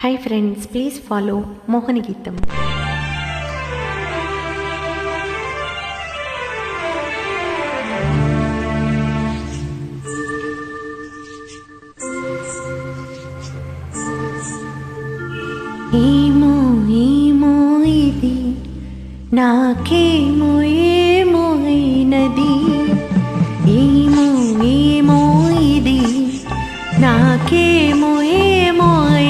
Hi friends please follow Mohana Geetham ఏమో ఏమో ఇది? నాకేమో ఏమో అయినది? ఏమో ఏమో ఇది? నాకేమో ఏమో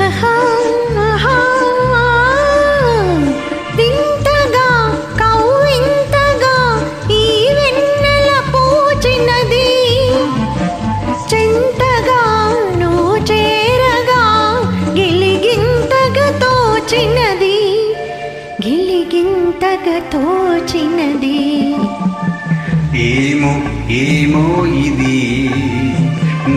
అహహా, అహా, వింతగా కవ్వింతగా ఈ వెన్నెల పూచినది. చెంతగా నువ్వు చేరగా గిలిగింతగా తోచినది. గిలిగింతగా తోచినది. ఏమో ఏమో ఇది.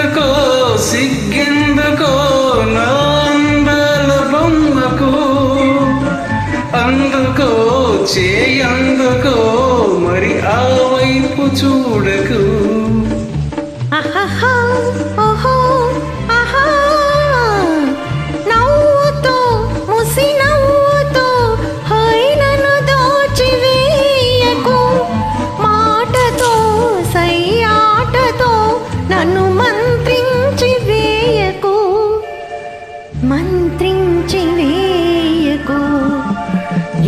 ఎందుకో సిగ్గెందుకో నాందల బొమ్మకు. అందుకో చేయందుకో మరి ఆ వైపు చూడకు.